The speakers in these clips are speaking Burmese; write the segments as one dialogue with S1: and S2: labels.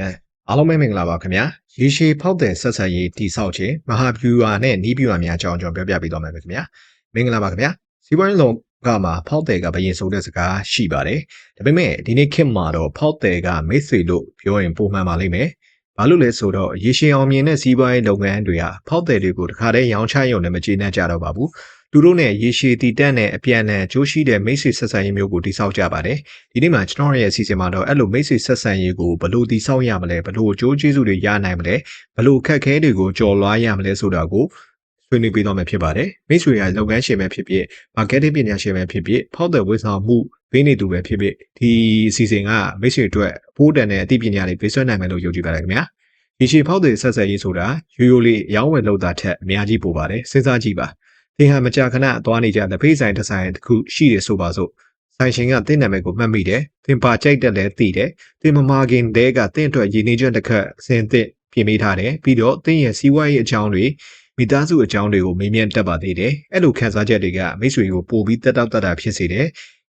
S1: အဲအားလုံးပဲမင်္ဂလာပါခင်ဗျာရေရှည်ဖောက်တဲ့ဆက်ဆက်ရေးတိဆောက်ခြင်းမဟာဗျူဟာနဲ့နီးဗျူဟာများအကြောင်းကျွန်တော်ပြောပြပေးသွားမယ်ခင်ဗျာမင်္ဂလာပါခင်ဗျာစီးပွားရေးလောကမှာဖောက်တဲ့ကဘယင်ဆိုတဲ့စကားရှိပါတယ်ဒါပေမဲ့ဒီနေ့ခေတ်မှာတော့ဖောက်တဲ့ကမိတ်ဆွေလို့ပြောရင်ပုံမှန်ပါလိမ့်မယ်ဘာလို့လဲဆိုတော့ရေရှည်အောင်မြင်တဲ့စီးပွားရေးလုပ်ငန်းတွေဟာဖောက်တဲ့တွေကိုတခါတည်းရောင်းချရုံနဲ့မကျေနပ်ကြတော့ပါဘူး သူတို့နဲ့ရေရှည်တည်တတ်တဲ့အပြန်အလှန်ကြိုးရှိတဲ့မိတ်ဆွေဆက်ဆံရေးမျိုးကိုတည်ဆောက်ကြပါတယ်ဒီနေ့မှာကျွန်တော်ရဲ့အစီအစဉ်မှာတော့အဲ့လိုမိတ်ဆွေဆက်ဆံရေးကိုဘယ်လိုတည်ဆောက်ရမလဲဘယ်လိုအကျိုးကျေးဇူးတွေရနိုင်မလဲဘယ်လိုခက်ခဲတွေကိုကျော်လွှားရမလဲဆိုတာကိုဆွေးနွေးပေးသွားမှာဖြစ်ပါတယ်မိတ်ဆွေရဲ့လုပ်ငန်းရှင်ပဲဖြစ်ဖြစ် marketing ပညာရှင်ပဲဖြစ်ဖြစ်ဖောက်တဲ့ဝေဆောင်မှုပေးနေသူပဲဖြစ်ဖြစ်ဒီအစီအစဉ်ကမိတ်ဆွေအတွက်ဖိုးတန်တဲ့အသိပညာတွေပေးဆွဲနိုင်မယ်လို့ယုံကြည်ပါတယ်ခင်ဗျာဒီရှေဖောက်တဲ့ဆက်ဆက်ရေးဆိုတာရိုးရိုးလေးရောင်းဝယ်လုပ်တာထက်အများကြီးပိုပါတယ်စဉ်းစားကြည့်ပါ သင်ဟာမကြာခဏသွားနေကြတဲ့ဖေးဆိုင်တစ်ဆိုင်တစ်ခုရှိတယ်ဆိုပါစို့ဆိုင်ရှင်ကတင့်နာမည်ကိုမှတ်မိတယ်သင်ပါကြိုက်တယ်လဲသိတယ်သင်မမာခင်တဲကတင့်အတွက်ရည်နေချက်တစ်ခတ်အစင်သင့်ပြင်ပေးထားတယ်ပြီးတော့သင်ရဲ့စီးပွားရေးအကြောင်းတွေမိသားစုအကြောင်းတွေကိုမေးမြန်းတတ်ပါသေးတယ်အဲ့လိုခန်းစားချက်တွေကမိတ်ဆွေကိုပို့ပြီးတက်တောက်တက်တာဖြစ်စေတယ်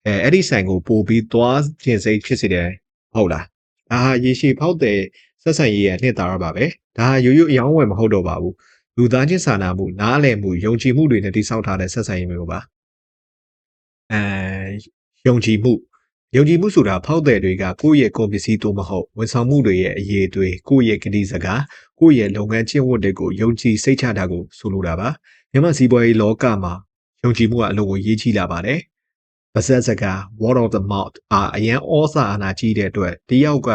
S1: အဲအဲ့ဒီဆိုင်ကိုပို့ပြီးသွားခြင်းစိတ်ဖြစ်စေတယ်ဟုတ်လားဒါဟာရေရှည်ဖောက်တဲ့ဆက်ဆံရေးရဲ့နှစ်သာရပါပဲဒါဟာရိုးရိုးအယောင်းဝယ်မဟုတ်တော့ပါဘူး လူသားချင်းစာနာမှုနားလည်မှုယုံကြည်မှုတွေနဲ့တည်ဆောက်ထားတဲ့ဆက်ဆံရေးမျိုးပါအဲယုံကြည်မှုယုံကြည်မှုဆိုတာဖောက်တဲ့တွေကကိုယ့်ရဲ့ကုန်ပစ္စည်းတို့မဟုတ်ဝန်ဆောင်မှုတွေရဲ့အရေးတွေကိုယ့်ရဲ့ကတိစကားကိုယ့်ရဲ့လုပ်ငန်းကျင့်ဝတ်တွေကိုယုံကြည်စိတ်ချတာကိုဆိုလိုတာပါမြန်မာစီးပွားရေးလောကမှာယုံကြည်မှုကအလုံးကိုရေးကြီးလာပါတယ်ပါဇက်စကား word of the mouth အာအရန်ဩစာအာနာကြီးတဲ့အတွက်တယောက်က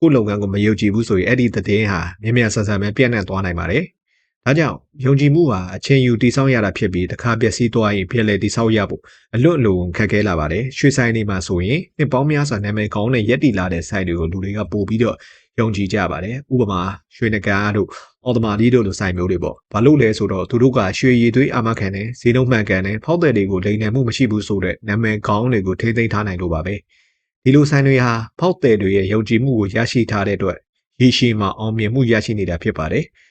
S1: ကိုယ့်လုပ်ငန်းကိုမယုံကြည်ဘူးဆိုရင်အဲ့ဒီသတင်းဟာမြင်မြန်ဆန်ဆန်ပဲပြန့်နှံ့သွားနိုင်ပါတယ်။ ဒါကြောင့်ယုံကြည်မှုဟာအချင်းယူတည်ဆောက်ရတာဖြစ်ပြီးတစ်ခါပျက်စီးသွားရင်ပြည်လေတည်ဆောက်ရဖို့အလွတ်အလုံခက်ခဲလာပါတယ်။ရွှေဆိုင်တွေမှာဆိုရင်နှစ်ပေါင်းများစွာနာမည်ကောင်းတဲ့ရက်တီလာတဲ့ site တွေကိုလူတွေကပို့ပြီးတော့ယုံကြည်ကြပါတယ်။ဥပမာရွှေနဂါတို့အော်တမာဒီတို့လိုဆိုင်မျိုးတွေပေါ့။ဘာလို့လဲဆိုတော့သူတို့ကရွှေရည်သွေးအာမခံတယ်ဈေးနှုန်းမှန်ကန်တယ်ဖောက်တဲ့တွေကိုလိမ်လည်မှုမရှိဘူးဆိုတဲ့နာမည်ကောင်းတွေကိုထိသိမ်းထားနိုင်လို့ပါပဲ။ဒီလိုဆိုင်တွေဟာဖောက်တဲ့တွေရဲ့ယုံကြည်မှုကိုရရှိထားတဲ့အတွက်ရေရှည်မှာအောင်မြင်မှုရရှိနေတာဖြစ်ပါတယ်။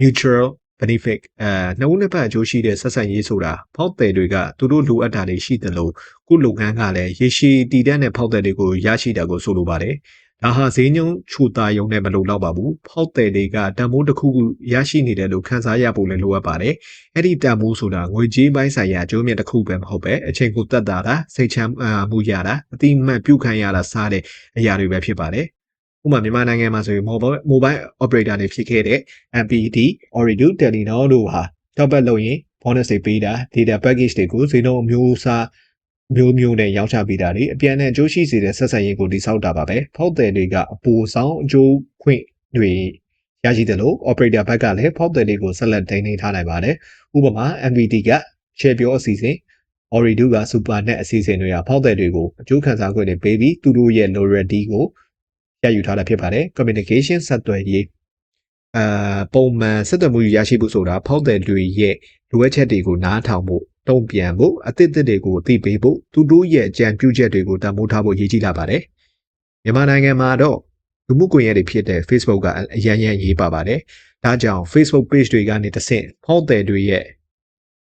S1: mutual benefit အဲနှုတ်နှစ်ဖက်အကျိုးရှိတဲ့ဆက်ဆံရေးဆိုတာဖောက်တယ်တွေကသူတို့လိုအပ်တာတွေရှိတယ်လို့ကိုလုပ်ငန်းကလည်းရေရှည်တည်တဲ့ဖောက်တယ်တွေကိုရရှိတာကိုဆိုလိုပါတယ်။ဒါဟာဈေးညုံချူတာယုံနဲ့မလုံလောက်ပါဘူး။ဖောက်တယ်တွေကတန်ဖိုးတစ်ခုခုရရှိနေတယ်လို့ခန်းစားရဖို့လည်းလိုအပ်ပါတယ်။အဲ့ဒီတန်ဖိုးဆိုတာငွေကြေးပိုင်းဆိုင်ရာအကျိုးမြတ်တစ်ခုပဲမဟုတ်ပဲအချိန်ကိုတတ်တာတာစိတ်ချမ်းမှုရတာအတိမတ်ပြုခံရတာစားတဲ့အရာတွေပဲဖြစ်ပါတယ်။ ဥပမာမြန်မာနိုင်ငံမှာဆိုရင် mobile mobile operator တွေဖြစ်ခဲ့တဲ့ MPD, Ooredoo, Telenor တို့ဟာတောက်ပတ်လို့ရင် bonus တွေပေးတာ data package တွေကိုဈေးနှုန်းအမျိုးအစားမျိုးမျိုးနဲ့ရောင်းချပေးတာတွေအပြန်နဲ့အကျိုးရှိစေတဲ့ဆက်ဆံရေးကိုတည်ဆောက်တာပါပဲဖောက်တယ်တွေကအပူဆောင်အကျိုးခွင့်တွေရရှိတယ်လို့ operator ဘက်ကလည်းဖောက်တယ်တွေကိုဆက်လက်တင်နေထားနိုင်ပါတယ်ဥပမာ MVD က share ပြောအစီအစဉ် Ooredoo က SuperNet အစီအစဉ်တွေကဖောက်တယ်တွေကိုအကျိုးခံစားခွင့်တွေပေးပြီးသူတို့ရဲ့ loyalty ကို ရယူထားတာဖြစ်ပါတယ် communication ဆက်သွယ်ရေးအာပုံမှန်ဆက်သွယ်မှုရရှိဖို့ဆိုတာဖောက်တယ်တွေရဲ့လိုအပ်ချက်တွေကိုနားထောင်ဖို့တုံ့ပြန်ဖို့အသစ်အသစ်တွေကိုသိပေးဖို့သူတို့ရဲ့အကြံပြုချက်တွေကိုတံမိုးထားဖို့ရည်ကြီးလာပါတယ်မြန်မာနိုင်ငံမှာတော့လူမှုကွန်ရက်တွေဖြစ်တဲ့ Facebook ကအရန်ရန်ရေးပါပါတယ်ဒါကြောင့် Facebook page တွေကနေတဆင့်ဖောက်တယ်တွေရဲ့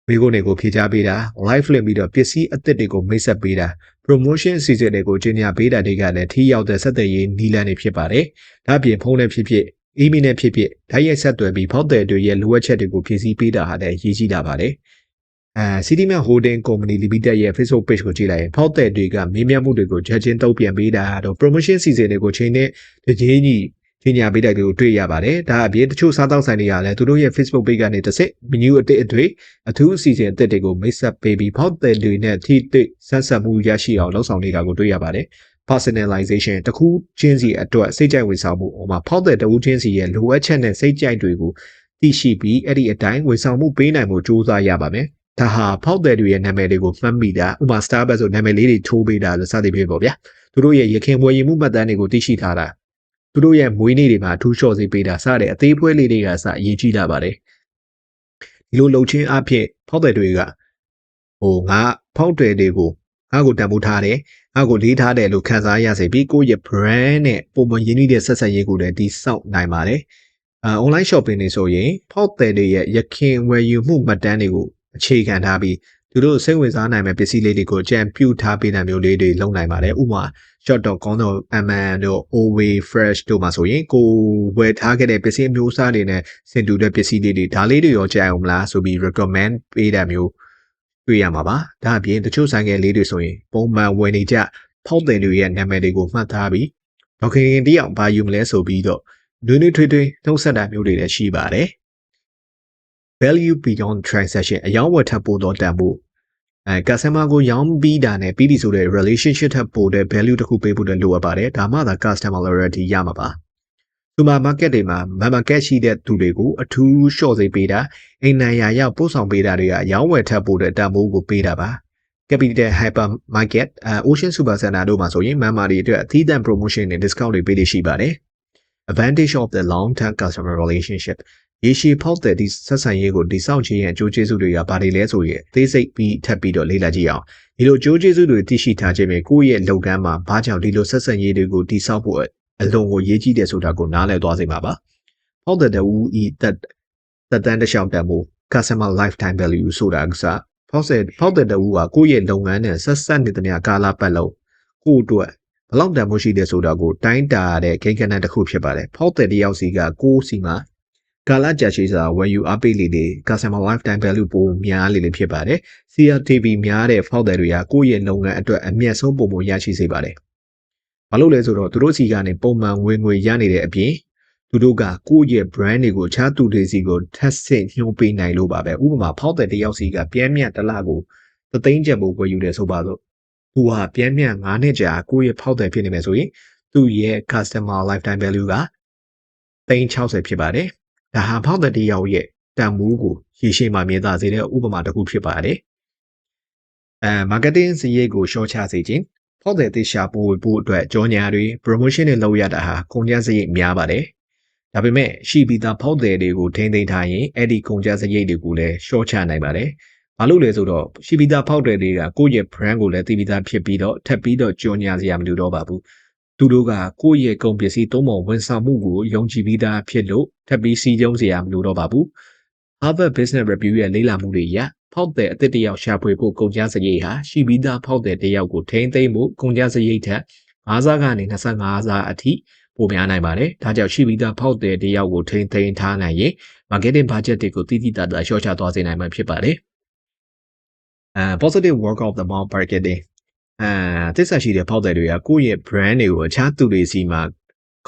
S1: မိကိုတွေကိုဖြေချပေးတာ live လင့်ပြီးတော့ပစ္စည်းအသစ်တွေကိုမိတ်ဆက်ပေးတာ promotion အစီအစဉ်တွေကိုကြီးညာပေးတာတွေကလည်းထိရောက်တဲ့ဆက်သွယ်ရေးနည်းလမ်းတွေဖြစ်ပါတယ်။ဒါ့အပြင်ဖုန်းနဲ့ဖြစ်ဖြစ် email နဲ့ဖြစ်ဖြစ်ဓာတ်ရိုက်ဆက်သွယ်ပြီးဖောက်တယ်တွေရဲ့လိုအပ်ချက်တွေကိုဖြည့်ဆည်းပေးတာဟာလည်းရည်ကြီးလာပါတယ်။အဲ Cityman Holding Company Limited ရဲ့ Facebook page ကိုကြည့်လိုက်ရင်ဖောက်တယ်တွေကမေးမြန်းမှုတွေကိုချက်ချင်းတုံ့ပြန်ပေးတာတော့ promotion စီစဉ်တွေကိုချိန်နဲ့တကြီးကြီး ကြီးညာပေးတဲ့ကိုတွေ့ရပါတယ်။ဒါအပြင်တချို့စားတောက်ဆိုင်တွေကလည်းသူတို့ရဲ့ Facebook page ကနေတစ်စစ် menu အသစ်အတွေ့အထူးအစီအစဉ်အသစ်တွေကိုမိတ်ဆက်ပေးပြီးဖောက်တယ်တွေနဲ့ထိတွေ့ဆက်ဆက်မှုရရှိအောင်လှုံ့ဆော်နေတာကိုတွေ့ရပါတယ်။ personalization တခုချင်းစီအတွက်စိတ်ကြိုက်ဝင်ဆောင်မှုဟိုမှာဖောက်တဲ့တခုချင်းစီရဲ့လိုအပ်ချက်နဲ့စိတ်ကြိုက်တွေကိုသိရှိပြီးအဲ့ဒီအတိုင်းဝင်ဆောင်မှုပေးနိုင်မှုစူးစမ်းရပါမယ်။ဒါဟာဖောက်တယ်တွေရဲ့နာမည်တွေကိုမှတ်မိတာဥပမာ Starbucks ဆိုနာမည်လေးတွေထိုးပေးတာလို့စသည်ဖြင့်ပေါ့ဗျာ။သူတို့ရဲ့ရခင်ဝယ်ယူမှုမှတ်တမ်းတွေကိုသိရှိထားတာ သူတို့ရဲ့မွေးနေ့တွေမှာအထူးလျှော့စေးပေးတာစတဲ့အသေးဖွဲလေးတွေကစအရေးကြီးလာပါတယ်ဒီလိုလှုပ်ချင်းအဖြစ်ဖောက်တယ်တွေကဟိုငါဖောက်တယ်တွေကိုငါ့ကိုတန်ဖိုးထားတယ်ငါ့ကိုလေးထားတယ်လို့ခံစားရစေပြီးကိုယ့်ရဲ့ brand နဲ့ပုံမှန်ရင်းနှီးတဲ့ဆက်ဆက်ရေးကိုလည်းဒီစောင့်နိုင်ပါတယ်အာ online shopping တွေဆိုရင်ဖောက်တယ်တွေရဲ့ရခင်ဝယ်ယူမှုမှတ်တမ်းတွေကိုအခြေခံထားပြီး သူတို့စိတ်ဝင်စားနိုင်မဲ့ပစ္စည်းလေးတွေကိုကြံပြုထားပေးတဲ့မျိုးလေးတွေလုပ်နိုင်ပါတယ်ဥပမာ short dot ကောင်းတော့ MN တို့ OWay fresh တို့မှာဆိုရင်ကိုဝယ်ထားခဲ့တဲ့ပစ္စည်းအမျိုးအစားတွေနဲ့ဆင်တူတဲ့ပစ္စည်းလေးတွေဒါလေးတွေရောကြိုက်အောင်မလားဆိုပြီး recommend ပေးတဲ့မျိုးတွေ့ရမှာပါဒါအပြင်တချို့ဆိုင်ကလေးတွေဆိုရင်ပုံမှန်ဝယ်နေကြဖောက်တယ်တွေရဲ့နာမည်တွေကိုမှတ်ထားပြီးဒေါက်ခင်တယောက်ဘာယူမလဲဆိုပြီးတော့နွေးနွေးထွေးထွေးနှုတ်ဆက်တာမျိုးတွေလည်းရှိပါတယ် value beyond transaction အယောင်းဝယ်ထပ်ပို့တော့တန်ဖို့အဲ customer ကိုရောင်းပြီးတာနဲ့ပြီးပြီဆိုတဲ့ relationship ထပ်ပို့တဲ့ value တစ်ခုပေးဖို့လည်းလိုအပ်ပါတယ်ဒါမှသာ customer loyalty ရမှာပါ supermarket တွေမှာ market ရှိတဲ့သူတွေကိုအထူး short စိပေးတာအိမ်နိုင်ရာရောက်ပို့ဆောင်ပေးတာတွေကအယောင်းဝယ်ထပ်ပို့တဲ့တန်ဖိုးကိုပေးတာပါ Capital Hypermarket အဲ Ocean Super Center တို့မှာဆိုရင် member တွေအတွက်အသီးသန့် promotion နဲ့ discount တွေပေးနေရှိပါတယ် advantage of the long term customer relationship ရေရှည်ဖောက်တဲ့ဒီဆက်ဆံရေးကိုဒီစောင့်ခြင်းရဲ့အကျိုးကျေးဇူးတွေကဘာတွေလဲဆိုရင်အသေးစိတ်ပြီးထပ်ပြီးတော့လေ့လာကြည့်အောင်ဒီလိုအကျိုးကျေးဇူးတွေသိရှိထားခြင်းဖြင့်ကိုယ့်ရဲ့လုပ်ငန်းမှာဘာကြောင့်ဒီလိုဆက်ဆံရေးတွေကိုတိစောက်ဖို့အလွန်ကိုရေးကြီးတယ်ဆိုတာကိုနားလည်သွားစေမှာပါဖောက်တဲ့တူဤတက်တက်တန်းတစ်လျှောက်တန်ဖို့ customer lifetime value ဆိုတာကစားဖောက်တဲ့ဖောက်တဲ့တူကကိုယ့်ရဲ့လုပ်ငန်းနဲ့ဆက်ဆက်နေတဲ့နေရာကာလပတ်လုံးကိုယ့်အတွက်ဘလောက်တန်ဖို့ရှိတယ်ဆိုတာကိုတိုင်းတာရတဲ့ကိန်းဂဏန်းတစ်ခုဖြစ်ပါတယ်ဖောက်တဲ့တယောက်စီကကိုယ်စီမှာ ကာလကြာရှည်စွာဝယ်ယူအားပေးလေလေ customer lifetime value ပိုများလေလေဖြစ်ပါတယ် CRTV များတဲ့ဖောက်တယ်တွေကကိုယ့်ရဲ့လုပ်ငန်းအတွက်အမြတ်ဆုံးပုံပုံရရှိစေပါတယ်ဘာလို့လဲဆိုတော့သူတို့စီကနေပုံမှန်ဝင်ငွေရနေတဲ့အပြင်သူတို့ကကိုယ့်ရဲ့ brand တွေကိုအခြားသူတွေစီကိုထပ်ဆင့်ညှိုးပေးနိုင်လို့ပါပဲဥပမာဖောက်တဲ့တယောက်စီကပြင်းမြတ်တစ်လကိုသသိန်းချက်ပိုဝယ်ယူတယ်ဆိုပါတော့သူဟာပြင်းမြတ်9နှစ်ကြာကိုယ့်ရဲ့ဖောက်တယ်ဖြစ်နေမယ်ဆိုရင်သူ့ရဲ့ customer lifetime value က360ဖြစ်ပါတယ် ဒါဟာဖောက်တဲ့တယောက်ရဲ့တန်မိုးကိုရေရှည်မှာမြင်သာစေတဲ့ဥပမာတစ်ခုဖြစ်ပါတယ်အဲ marketing စရိတ်ကိုရှော့ချစေခြင်းဖောက်တဲ့တေရှာပို့ဖို့အတွက်ကြောညာတွေ promotion တွေလုပ်ရတာဟာကုန်ကျစရိတ်များပါတယ်ဒါပေမဲ့ရှိပြီးသားဖောက်တယ်တွေကိုထိန်းသိမ်းထားရင်အဲ့ဒီကုန်ကျစရိတ်တွေကိုလည်းရှော့ချနိုင်ပါတယ်ဘာလို့လဲဆိုတော့ရှိပြီးသားဖောက်တယ်တွေကကိုယ့်ရဲ့ brand ကိုလည်းသိပြီးသားဖြစ်ပြီးတော့ထပ်ပြီးတော့ကြောညာစရာမလိုတော့ပါဘူး သူတို့ကကိုယ့်ရဲ့ကုန်ပစ္စည်းသုံးပုံဝန်ဆောင်မှုကိုယုံကြည်ပြီးသားဖြစ်လို့ထပ်ပြီးစီးကျုံစရာမလိုတော့ပါဘူး Harvard Business Review ရဲ့လေ့လာမှုတွေအရဖောက်တဲ့အသစ်တယောက်ရှာဖွေဖို့ကုန်ကျစရိတ်ဟာရှိပြီးသားဖောက်တဲ့တယောက်ကိုထိန်းသိမ်းဖို့ကုန်ကျစရိတ်ထက်5ဆကနေ25ဆအထိပိုများနိုင်ပါတယ်။ဒါကြောင့်ရှိပြီးသားဖောက်တဲ့တယောက်ကိုထိန်းသိမ်းထားနိုင်ရင် marketing budget တွေကိုတိတိတတ်တာလျှော့ချသွားစေနိုင်မှာဖြစ်ပါတယ်။အဲ positive work of the mouth marketing အဲသစ္စာရှိတဲ့ဖောက်တဲ့တွေကကိုယ့်ရဲ့ brand တွေကိုအခြားသူတွေစီမှာ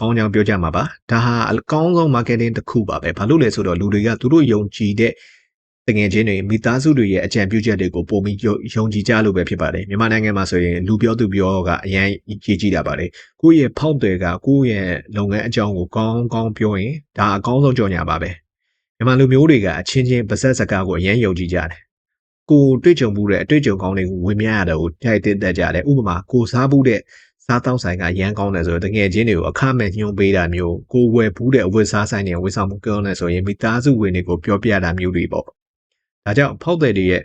S1: ကောင်းကြောင်ပြောကြမှာပါဒါဟာအကောင်းဆုံး marketing တစ်ခုပါပဲဘာလို့လဲဆိုတော့လူတွေကသူတို့ယုံကြည်တဲ့တငယ်ချင်းတွေမိသားစုတွေရဲ့အကြံပြုချက်တွေကိုပုံပြီးယုံကြည်ကြလို့ပဲဖြစ်ပါတယ်မြန်မာနိုင်ငံမှာဆိုရင်လူပြောသူပြောကအရန်ကြီးကြည့်တာပါတယ်ကိုယ့်ရဲ့ဖောက်တွေကကိုယ့်ရဲ့လုပ်ငန်းအကြောင်းကိုကောင်းကောင်းပြောရင်ဒါအကောင်းဆုံးကြော်ညာပါပဲမြန်မာလူမျိုးတွေကအချင်းချင်းပါဆက်စကားကိုအရန်ယုံကြည်ကြတယ် ကိုတွေ့ကြုံမှုတဲ့အတွေ့အကြုံကောင်းတွေကိုဝင်မြရတဲ့ကိုထိုက်တဲ့တက်ကြတယ်ဥပမာကိုစားမှုတဲ့စားတောက်ဆိုင်ကရမ်းကောင်းတယ်ဆိုတော့တကယ်ချင်းတွေကိုအခမဲ့ညှိုးပေးတာမျိုးကိုဝယ်ဘူးတဲ့အဝတ်စားဆိုင်တွေဝယ်ဆောင်မှုကောင်းတယ်ဆိုရင်မိသားစုဝင်တွေကိုပြောပြတာမျိုးတွေပေါ့ဒါကြောင့်ဖောက်တဲ့တွေရဲ့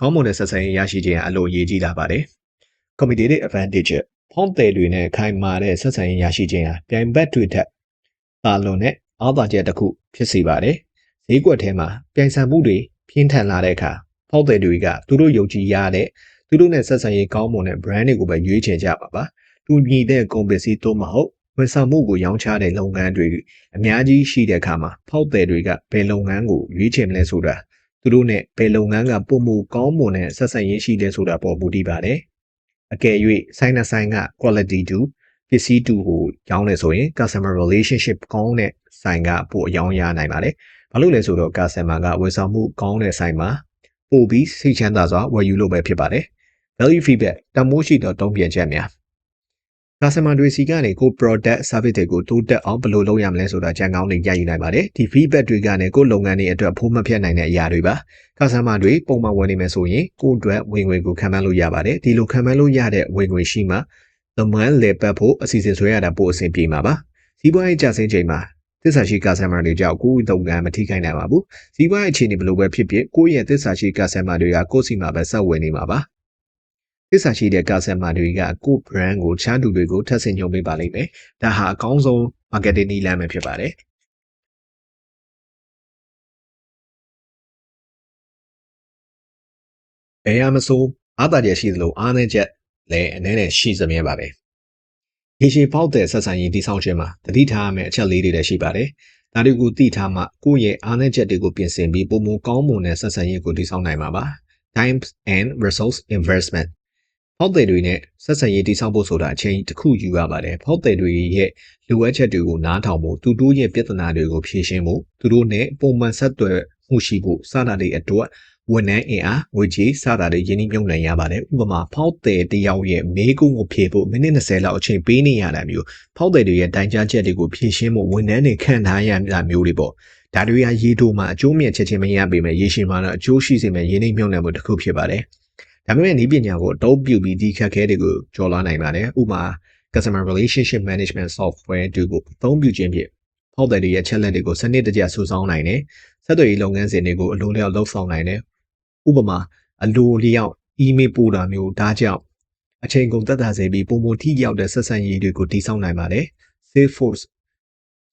S1: ကောင်းမွန်တဲ့ဆက်ဆံရေးရရှိခြင်းအလိုအရေးကြီးလာပါတယ် competitive advantage ဖောက်တဲ့တွေနဲ့ခိုင်မာတဲ့ဆက်ဆံရေးရရှိခြင်းဟာပြိုင်ဘက်တွေထက်သာလွန်တဲ့အားသာချက်တစ်ခုဖြစ်စေပါတယ်ဈေးကွက်ထဲမှာပြိုင်ဆိုင်မှုတွေပြင်းထန်လာတဲ့အခါ ဖောက်တဲ့တွေကသူတို့ယုံကြည်ရတဲ့သူတို့နဲ့ဆက်ဆံရေးကောင်းမွန်တဲ့ brand တွေကိုပဲရွေးချယ်ကြပါပါတူညီတဲ့ကုန်ပစ္စည်းသို့မဟုတ်ဝန်ဆောင်မှုကိုရောင်းချတဲ့လုပ်ငန်းတွေအများကြီးရှိတဲ့အခါမှာဖောက်သည်တွေကဘယ်လုပ်ငန်းကိုရွေးချယ်မလဲဆိုတာသူတို့နဲ့ဘယ်လုပ်ငန်းကပုံမှုကောင်းမွန်တဲ့ဆက်ဆံရေးရှိတယ်ဆိုတာပေါ်မူတည်ပါတယ်အကယ်၍ဆိုင်နာဆိုင်က quality တူပစ္စည်းတူကိုရောင်းနေဆိုရင် customer relationship ကောင်းတဲ့ဆိုင်ကပိုအယောင်းရနိုင်ပါတယ်ဘာလို့လဲဆိုတော့ customer ကဝန်ဆောင်မှုကောင်းတဲ့ဆိုင်မှာ ပို့ပြီးစိတ်ချမ်းသာစွာဝယ်ယူလို့ပဲဖြစ်ပါတယ် value feedback တမိုးရှိသောတုံ့ပြန်ချက်များ customer တွေစီကနေကို product service တွေကိုတိုးတက်အောင်ဘယ်လိုလုပ်ရမလဲဆိုတာကြံကောင်းတွေရယူနိုင်ပါတယ်ဒီ feedback တွေကနေကိုလုပ်ငန်းတွေအတွက်ဖိုးမဖြတ်နိုင်တဲ့အရာတွေပါ customer တွေပုံမှန်ဝင်နေမယ်ဆိုရင်ကိုအတွက်ဝင်ငွေကိုခံမှန်းလို့ရပါတယ်ဒီလိုခံမှန်းလို့ရတဲ့ဝင်ငွေရှိမှလုပ်ငန်းလေပတ်ဖို့အစီအစဉ်ဆွဲရတာပိုအဆင်ပြေမှာပါစီးပွားရေးကျဆင်းချိန်မှာ သစ္စာရှိ customer တွေကြောင့်ကိုယ့်လုပ်ငန်းမထိခိုက်နိုင်ပါဘူးစီးပွားရေးအခြေအနေဘယ်လိုပဲဖြစ်ဖြစ်ကိုယ့်ရဲ့သစ္စာရှိ customer တွေကကိုယ့်စီမှာပဲဆက်ဝင်နေမှာပါသစ္စာရှိတဲ့ customer တွေကကိုယ့် brand ကိုချမ်းတူတွေကိုထပ်ဆင့်ညွှန်ပေးပါလိမ့်မယ်ဒါဟာအကောင်းဆုံး marketing နည်းလမ်းပဲဖြစ်ပါတယ်ဘယ်ရမစိုးအားသာချက်ရှိသလိုအားနည်းချက်လည်းအနေနဲ့ရှိစမြဲပါပဲ ရေရှည်ပေါက်တဲ့ဆက်ဆံရေးတည်ဆောက်ခြင်းမှာတတိထားရမယ့်အချက်လေးတွေလည်းရှိပါတယ်ဒါတွေကိုသိထားမှကိုယ့်ရဲ့အားနည်းချက်တွေကိုပြင်ဆင်ပြီးပုံမကောင်းမွန်တဲ့ဆက်ဆံရေးကိုတည်ဆောက်နိုင်မှာပါ time and resource investment ဖောက်တယ်တွေနဲ့ဆက်ဆံရေးတည်ဆောက်ဖို့ဆိုတာအချိန်တစ်ခုယူရပါတယ်ဖောက်တယ်တွေရဲ့လိုအပ်ချက်တွေကိုနားထောင်ဖို့သူတို့ရဲ့ပြဿနာတွေကိုဖြေရှင်းဖို့သူတို့နဲ့ပုံမှန်ဆက်သွယ်မှုရှိဖို့စတာတွေအတွက် ဝန်ထမ်းအင်အားငွေကြေးစတာတွေယင်းနှိမ့်မြုံနိုင်ရပါတယ်ဥပမာဖောက်တယ်တယောက်ရဲ့မေးခွန်းကိုဖြေဖို့မိနစ်20လောက်အချိန်ပေးနေရတာမျိုးဖောက်တယ်တွေရဲ့တိုင်ကြားချက်တွေကိုဖြေရှင်းဖို့ဝန်ထမ်းတွေခံထားရတာမျိုးတွေပေါ့ဒါတွေကရေတိုမှာအကျိုးမြတ်ချက်ချင်းမရပေမဲ့ရေရှည်မှာတော့အကျိုးရှိစေမဲ့ယင်းနှိမ့်မြုံနိုင်မှုတစ်ခုဖြစ်ပါတယ်ဒါပေမဲ့ဤပညာကိုအသုံးပြုပြီးဒီခက်ခဲတွေကိုကျော်လွှားနိုင်ပါတယ်ဥပမာ customer relationship management software တူကိုအသုံးပြုခြင်းဖြင့်ဖောက်တယ်တွေရဲ့ချက်လက်တွေကိုစနစ်တကျစုဆောင်းနိုင်တယ်ဆက်သွယ်ရေးလုပ်ငန်းစဉ်တွေကိုအလိုလျောက်လှုပ်ဆောင်နိုင်တယ် ဥပမာအလိုလျောက် email ပို့တာမျိုးဒါကြောင့်အချိန်ကုန်သက်သာစေပြီးပုံမထိရောက်တဲ့ဆက်ဆံရေးတွေကိုတည်ဆောက်နိုင်ပါတယ် Salesforce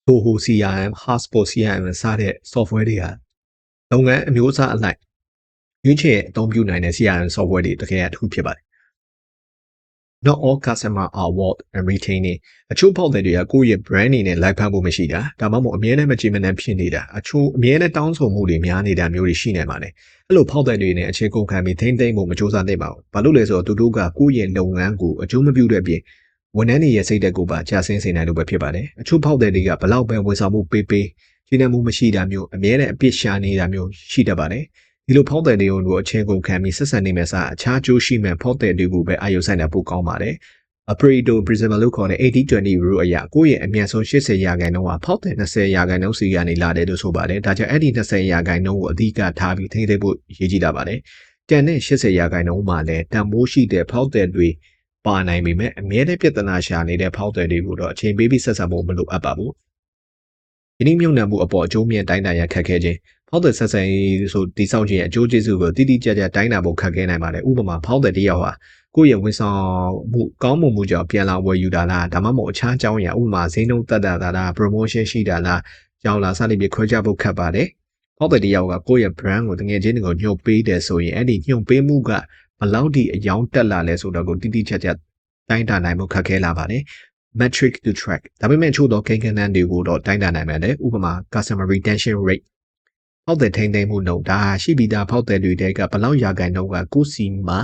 S1: Zoho CRM HubSpot CRM စတဲ့ software တွေဟာလုပ်ငန်းအမျိုးအစားအလိုက်ရွေးချယ်အသုံးပြုနိုင်တဲ့ CRM software တွေတကယ်အထူးဖြစ်ပါတယ် not all customer are worth and retaining အချို့ဖောက်တဲ့တွေကကိုယ့်ရဲ့ brand အနေနဲ့လိုက်ဖမ်းဖို့မရှိတာဒါမှမဟုတ်အမြဲတမ်းမကြည်မနှံဖြစ်နေတာအချို့အမြဲတမ်းတောင်းဆိုမှုတွေများနေတာမျိုးတွေရှိနေပါတယ်အဲ့လိုဖောက်တဲ့တွေနဲ့အခြေကုန်ခံပြီးထိမ့်သိမ့်ဖို့မကြိုးစားသင့်ပါဘူးဘာလို့လဲဆိုတော့သူတို့ကကိုယ့်ရဲ့လုပ်ငန်းကိုအကျိုးမပြုတဲ့အပြင်ဝန်ထမ်းတွေရဲ့စိတ်သက်ကိုပါကြာဆင်းစေနိုင်လို့ပဲဖြစ်ပါတယ်အချို့ဖောက်တဲ့တွေကဘလောက်ပဲဝန်ဆောင်မှုပေးပေးရှင်းနေမှုမရှိတာမျိုးအမြဲတမ်းအပြစ်ရှာနေတာမျိုးရှိတတ်ပါတယ် ဒီလိုဖောက်တဲ့တွေကိုအချင်းကုန်ခံပြီးဆက်ဆံနေမဲ့စားအခြားကျိုးရှိမဲ့ဖောက်တဲ့တွေကိုပဲအာရုံစိုက်နေဖို့ကောင်းပါတယ်။ Pareto principle လို့ခေါ်တဲ့80-20 rule အရကိုယ့်ရဲ့အမြန်ဆုံး80ရာခိုင်နှုန်းကဖောက်တဲ့20ရာခိုင်နှုန်းစီကနေလာတယ်လို့ဆိုပါတယ်။ဒါကြောင့်အဲ့ဒီ20ရာခိုင်နှုန်းကိုအဓိကထားပြီးထိန်းသိမ်းဖို့ရည်ကြီးတာပါတယ်။တန်တဲ့80ရာခိုင်နှုန်းမှာလည်းတန်မိုးရှိတဲ့ဖောက်တဲ့တွေပါနိုင်ပေမဲ့အမြဲတမ်းပြဿနာရှာနေတဲ့ဖောက်တဲ့တွေကိုတော့အချိန်ပေးပြီးဆက်ဆံဖို့မလိုအပ်ပါဘူး။ ယင်းမြုံနံမှုအပေါ်အကျိုးမြတ်တိုင်းတာရခက်ခဲခြင်းဖောက်တဲ့ဆက်ဆံရေးဆိုတိဆောက်ခြင်းအကျိုးကျေးဇူးကိုတိတိကျကျတိုင်းတာဖို့ခက်ခဲနိုင်ပါတယ်ဥပမာဖောက်တဲ့တယောက်ဟာကိုယ့်ရဲ့ဝန်ဆောင်မှုကောင်းမွန်မှုကြောင့်ပြန်လာဝယ်ယူတာလားဒါမှမဟုတ်အခြားအကြောင်းအရာဥပမာဈေးနှုန်းတက်တာလား promotion ရှိတာလားကြောင်းလားစသဖြင့်ခွဲခြားဖို့ခက်ပါတယ်ဖောက်တဲ့တယောက်ကကိုယ့်ရဲ့ brand ကိုတကယ်ချင်းကိုညှို့ပေးတယ်ဆိုရင်အဲ့ဒီညှို့ပေးမှုကဘလောက်ထိအယောင်တက်လာလဲဆိုတော့ကိုတိတိကျကျတိုင်းတာနိုင်မှုခက်ခဲလာပါတယ် metric to track ဒါပေမဲ့ချို့တော့ကိန်းဂဏန်းတွေကိုတော့တိုင်းတာနိုင်ပါတယ်ဥပမာ customer retention rate ဖောက်တဲ့ထိန်းသိမ်းမှုနှုန်းဒါရှိပြီးသားဖောက်တဲ့တွေတဲကဘလောက်ရာခိုင်နှုန်းကကိုစီမှာ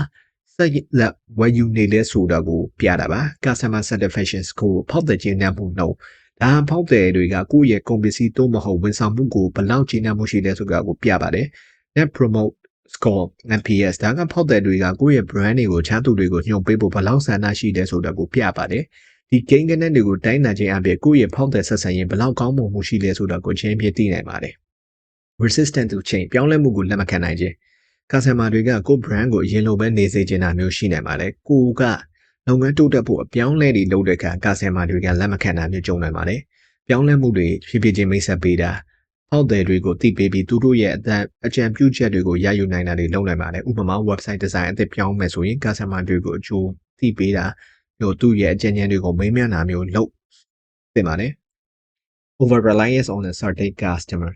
S1: ဆက်လက်ဝယ်ယူနေလဲဆိုတာကိုပြတာပါ customer satisfaction score ဖောက်တဲ့ကျင်းနှံမှုနှုန်းဒါဖောက်တဲ့တွေကကိုယ့်ရဲ့ကုန်ပစ္စည်းသို့မဟုတ်ဝန်ဆောင်မှုကိုဘလောက်ကျင်းနှံမှုရှိလဲဆိုတာကိုပြပါတယ် net promote score NPS ဒါကဖောက်တဲ့တွေကကိုယ့်ရဲ့ brand တွေကိုချမ်းသူတွေကိုညှို့ပေးဖို့ဘလောက်ဆန္ဒရှိတယ်ဆိုတာကိုပြပါတယ် ဒီကိန်းဂဏန်းတွေကိုတိုင်းနိုင်ခြင်းအပြင်ကိုယ့်ရဲ့ဖောက်တဲ့ဆက်ဆံရင်ဘလောက်ကောင်းမွန်မှုရှိလဲဆိုတာကိုချင်းပြသိနိုင်ပါတယ် resistant to change ပြောင်းလဲမှုကိုလက်မခံနိုင်ခြင်း customer တွေကကိုယ့် brand ကိုအရင်လိုပဲနေစေချင်တာမျိုးရှိနိုင်ပါတယ်ကိုကလုပ်ငန်းတိုးတက်ဖို့အပြောင်းလဲတွေလုပ်တဲ့အခါ customer တွေကလက်မခံတာမျိုးကြုံနိုင်ပါတယ်ပြောင်းလဲမှုတွေဖြည်းဖြည်းချင်းမိတ်ဆက်ပေးတာဟောက်တယ်တွေကိုသိပေးပြီးသူတို့ရဲ့အသက်အကြံပြုချက်တွေကိုရယူနိုင်တာတွေလုပ်နိုင်ပါတယ်ဥပမာ website design အသစ်ပြောင်းမယ်ဆိုရင် customer တွေကိုအကျိုးသိပေးတာ မျိုးသူ့ရဲ့အကြံဉာဏ်တွေကိုမေးမြန်းတာမျိုးလုပ်သင့်ပါတယ် over reliance on a certain customer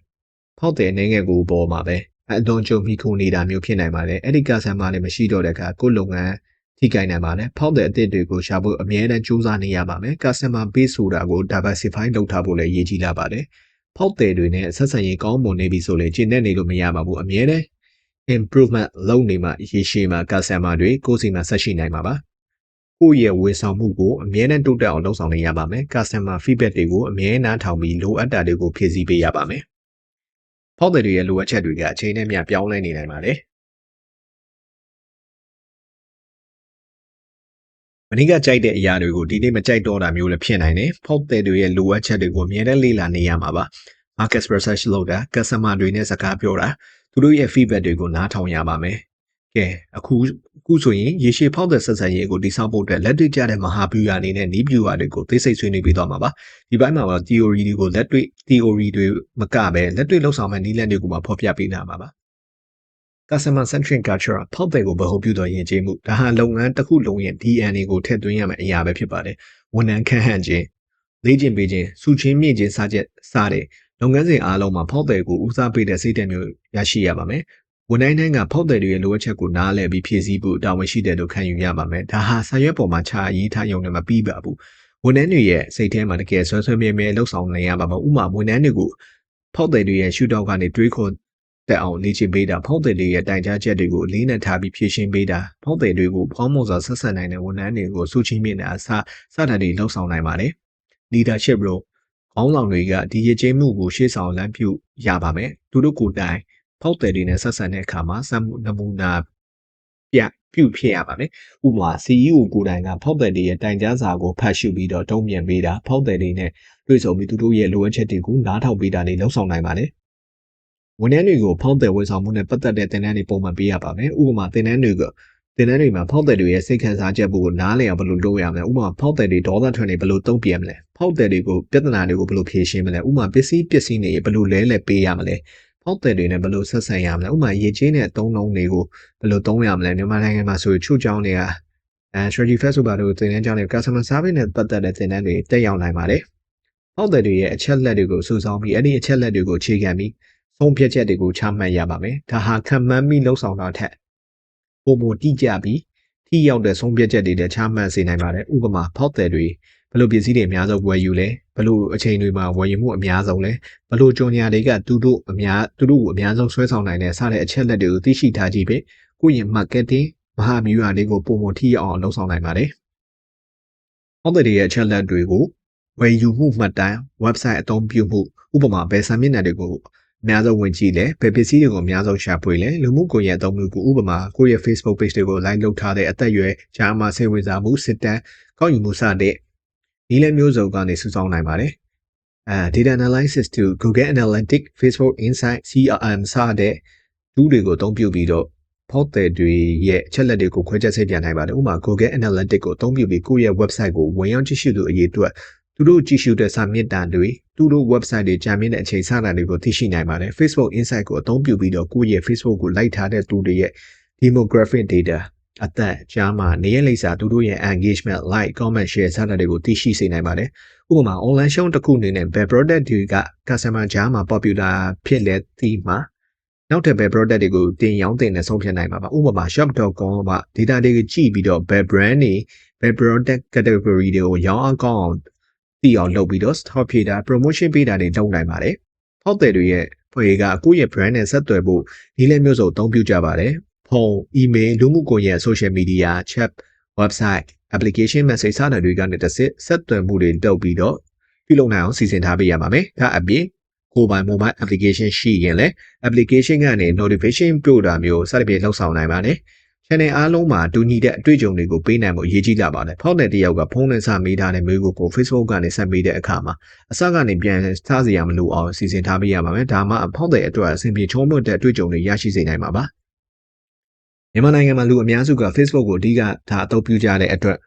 S1: ဖောက်တဲ့အနေငယ်ကိုပေါ်မှာပဲအလွန်ကြုံမိခုနေတာမျိုးဖြစ်နိုင်ပါတယ်အဲ့ဒီကဆန်မာလည်းမရှိတော့တဲ့အခါကိုယ်လုပ်ငန်းထိခိုက်နိုင်ပါတယ်ဖောက်တဲ့အသစ်တွေကိုရှာဖို့အမြဲတမ်းစူးစမ်းနေရပါမယ် customer base ဆိုတာကို diversify လုပ်ထားဖို့လည်းရည်ကြီးလာပါတယ်ဖောက်တဲ့တွေနဲ့ဆက်ဆံရေးကောင်းမွန်နေပြီဆိုရင်ကျင့်တဲ့နေလို့မရပါဘူးအမြဲတမ်း improvement လုပ်နေမှရေရှည်မှာ customer တွေကိုယ်စီမှာဆက်ရှိနိုင်မှာပါ ကိုယ့်ရဲ့ဝန်ဆောင်မှုကိုအမြဲတမ်းတိုးတက်အောင်လုပ်ဆောင်နေရပါမယ် customer feedback တွေကိုအမြဲတမ်းထောင်ပြီးလိုအပ်တာတွေကိုဖြည့်ဆည်းပေးရပါမယ်ဖောက်တယ်တွေရဲ့လိုအပ်ချက်တွေကအချိန်နဲ့မျှပြောင်းလဲနေနိုင်ပါတယ်မနေ့ကကြိုက်တဲ့အရာတွေကိုဒီနေ့မကြိုက်တော့တာမျိုးလည်းဖြစ်နိုင်တယ်ဖောက်တယ်တွေရဲ့လိုအပ်ချက်တွေကိုအမြဲတမ်းလေ့လာနေရမှာပါ market research လုပ်တာ customer တွေနဲ့စကားပြောတာသူတို့ရဲ့ feedback တွေကိုနားထောင်ရပါမယ် ကဲအခုအခုဆိုရင်ရေရှည်ဖောက်တဲ့ဆက်ဆံရေးကိုတိစောက်ဖို့အတွက်လက်တွေ့ကျတဲ့မဟာဗျူဟာအနေနဲ့နီးဗျူဟာတွေကိုသိစိတ်ဆွေးနွေးပြီးတော့မှာပါဒီဘက်မှာတော့ theory တွေကိုလက်တွေ့ theory တွေမကပဲလက်တွေ့လောက်ဆောင်မဲ့နည်းလမ်းတွေကိုမှဖော်ပြပေးနာမှာပါ customer centric culture ဖောက်တဲ့ကိုဗဟုပြုတော်ယဉ်ကျေးမှုဒါဟာလုပ်ငန်းတစ်ခုလုံးရဲ့ DNA ကိုထည့်သွင်းရမယ့်အရာပဲဖြစ်ပါတယ်ဝန်ထမ်းခန့်ဟန့်ခြင်းလေ့ကျင့်ပေးခြင်းစုချင်းမြင့်ခြင်းစတဲ့စတဲ့လုပ်ငန်းစဉ်အားလုံးမှာဖောက်တဲ့ကိုဦးစားပေးတဲ့စိတ်ဓာတ်မျိုးရရှိရပါမယ် ဝန်ထမ်းတိုင်းကဖောက်တယ်တွေရဲ့လိုအပ်ချက်ကိုနားလည်ပြီးဖြည့်ဆည်းဖို့တာဝန်ရှိတယ်လို့ခံယူရပါမယ်ဒါဟာဆာရွက်ပေါ်မှာခြာရေးထားရုံနဲ့မပြီးပါဘူးဝန်ထမ်းတွေရဲ့စိတ်ထဲမှာတကယ်ဆွဲဆွဲမြဲမြဲလှုပ်ဆောင်နေရပါမယ်ဥပမာဝန်ထမ်းတွေကိုဖောက်တယ်တွေရဲ့ရှုထောင့်ကနေတွေးခေါ်တက်အောင်လေ့ကျင့်ပေးတာဖောက်တယ်တွေရဲ့တိုင်ကြားချက်တွေကိုအလေးနက်ထားပြီးဖြည့်ရှင်းပေးတာဖောက်တယ်တွေကိုဖောင်းမော်စွာဆက်ဆက်နိုင်တဲ့ဝန်ထမ်းတွေကိုစုချင်းမြင့်တဲ့အစစတာတွေလှုပ်ဆောင်နိုင်ပါတယ် leadership role ခေါင်းဆောင်တွေကဒီရည်ချင်းမှုကိုရှေ့ဆောင်လမ်းပြုရပါမယ်သူတို့ကိုယ်တိုင် ဖောက်တယ်တွေနဲ့ဆက်ဆံတဲ့အခါမှာစက်မှုနမူနာပြပြုဖြစ်ရပါမယ်ဥပမာ CEO ကိုယ်တိုင်ကဖောက်တယ်တွေရဲ့တိုင်ကြားစာကိုဖတ်ရှုပြီးတော့တုံ့ပြန်ပေးတာဖောက်တယ်တွေနဲ့တွေ့ဆုံပြီးသူတို့ရဲ့လိုအပ်ချက်တွေကိုနားထောင်ပေးတာတွေလှုပ်ဆောင်နိုင်ပါတယ်ဝန်ထမ်းတွေကိုဖောက်တယ်ဝန်ဆောင်မှုနဲ့ပတ်သက်တဲ့သင်တန်းတွေပုံမှန်ပေးရပါမယ်ဥပမာသင်တန်းတွေကသင်တန်းတွေမှာဖောက်တယ်တွေရဲ့စိတ်ခံစားချက်ကိုနားလည်အောင်ဘယ်လိုလုပ်ရမလဲဥပမာဖောက်တယ်တွေဒေါသထွက်နေဘယ်လိုတုံ့ပြန်မလဲဖောက်တယ်တွေကိုပြဿနာတွေကိုဘယ်လိုဖြေရှင်းမလဲဥပမာပစ္စည်းပစ္စည်းတွေဘယ်လိုလဲလဲပေးရမလဲ ဖောက်တယ်တွေနဲ့ဘယ်လိုဆက်ဆံရမလဲဥပမာရေချင်းနဲ့သုံးလုံးတွေကိုဘယ်လိုသုံးရမလဲမြန်မာနိုင်ငံမှာဆိုချို့ကြောင်းတွေကအဲ strategy fest ဆိုပါတော့သင်တန်းကြောင်းတွေ customer service နဲ့ပတ်သက်တဲ့သင်တန်းတွေတက်ရောက်နိုင်ပါတယ်ဖောက်တယ်တွေရဲ့အချက်လက်တွေကိုစုဆောင်းပြီးအဲ့ဒီအချက်လက်တွေကိုအခြေခံပြီးဆုံးဖြတ်ချက်တွေကိုချမှတ်ရပါမယ်ဒါဟာခံမှန်းပြီးလှုပ်ဆောင်တာထက်ပုံမတိကျပြီးထိရောက်တဲ့ဆုံးဖြတ်ချက်တွေနဲ့ချမှတ်စေနိုင်ပါတယ်ဥပမာဖောက်တယ်တွေဘယ် လိုပစ္စည်းတွေအများဆုံးဝယ်ယူလဲဘယ်လိုအချိန်တွေမှာဝယ်ယူမှုအများဆုံးလဲဘယ်လိုကြော်ညာတွေကသူတို့အများသူတို့ကိုအများဆုံးဆွဲဆောင်နိုင်တဲ့စတဲ့အချက်လက်တွေကိုသိရှိထားကြည့်ပြီးကိုယ့်ရဲ့ marketing မဟာဗျူဟာလေးကိုပုံမထိရောက်အောင်လုပ်ဆောင်နိုင်ပါတယ်။ဟောက်တဲ့ရဲ့အချက်လက်တွေကိုဝယ်ယူမှုမှတ်တမ်း website အသုံးပြုမှုဥပမာဘယ်စာမျက်နှာတွေကိုအများဆုံးဝင်ကြည့်လဲဘယ်ပစ္စည်းတွေကိုအများဆုံးရှာဖွေလဲလူမှုကွန်ရက်အသုံးပြုကိုဥပမာကိုယ့်ရဲ့ Facebook page တွေကို like လုပ်ထားတဲ့အသက်အရွယ်ဂျာမာစိတ်ဝင်စားမှုစစ်တမ်းကောက်ယူမှုစတဲ့ ဒီလည်းမျိုးစုံကနေစုဆောင်းနိုင်ပါတယ်အဲ data analysis to Google Analytics Facebook Insight CRM စတဲ့ tool တွေကိုအသုံးပြုပြီးတော့ဖောက်တဲ့တွေရဲ့အချက်လက်တွေကိုခွဲခြားစိတ်ပြန်နိုင်ပါတယ်ဥပမာ Google Analytics ကိုအသုံးပြုပြီးကိုယ့်ရဲ့ website ကိုဝင်ရောက်ကြည့်ရှုသူအရေးအတွက်သူတို့ကြည့်ရှုတဲ့စာမျက်နှာတွေသူတို့ website တွေကြာမြင့်တဲ့အချိန်စတာတွေကိုသိရှိနိုင်ပါတယ် Facebook Insight ကိုအသုံးပြုပြီးတော့ကိုယ့်ရဲ့ Facebook ကိုလိုက်ထားတဲ့သူတွေရဲ့ demographic data အသက်ကြားမှာနေရလိမ့်စာသူတို့ရဲ့ engagement like comment share စတာတွေကိုသိရှိစေနိုင်ပါတယ်ဥပမာ online show တစ်ခုအနေနဲ့ web product တွေက customer ကြားမှာ popular ဖြစ်လဲသိမှာနောက်ထပ် web product တွေကိုတင်ရောင်းတင်နဲ့ဆုံးဖြတ်နိုင်ပါပါဥပမာ shop.com က data တွေကိုကြည့်ပြီးတော့ web brand တွေ web product category တွေကိုရောင်းအောင်ကောင်းအောင်သိအောင်လုပ်ပြီးတော့ stock ဖြည့်တာ promotion ပေးတာတွေလုပ်နိုင်ပါတယ်။ဖောက်တယ်တွေရဲ့ဖွဲ့ကကိုယ့်ရဲ့ brand နဲ့ဆက်သွယ်ဖို့ဒီလည်းမျိုးစုံအသုံးပြုကြပါတယ်။ ဖုန်း email လူမှုကွန်ရက် social media chat website application message စတဲ့တွေကနေတစ်စစ်ဆက်သွယ်မှုတွေလုပ်ပြီးတော့ပြုလုပ်နိုင်အောင်စီစဉ်ထားပေးရပါမယ်။ဒါအပြင်ကိုယ်ပိုင် mobile application ရှိရင်လည်း application ကနေ notification ပို့တာမျိုးစသဖြင့်လှုပ်ဆောင်နိုင်ပါတယ်။ channel အားလုံးမှာတူညီတဲ့အတွေ့အကြုံတွေကိုပေးနိုင်ဖို့အရေးကြီးလာပါတယ်။ဖောက်တဲ့တယောက်ကဖုန်းနဲ့စမေးထားတဲ့မျိုးကိုကို Facebook ကနေဆက်မေးတဲ့အခါမှာအစကနေပြန်ထားစီရမလို့အောင်စီစဉ်ထားပေးရပါမယ်။ဒါမှဖောက်တဲ့အတွက်အဆင်ပြေချုံးမွတ်တဲ့အတွေ့အကြုံတွေရရှိစေနိုင်မှာပါ။ မြန်မာနိုင်ငံမှာလူအများစုက Facebook ကိုအဓိကဒါအသုံးပြုကြတဲ့အတွက်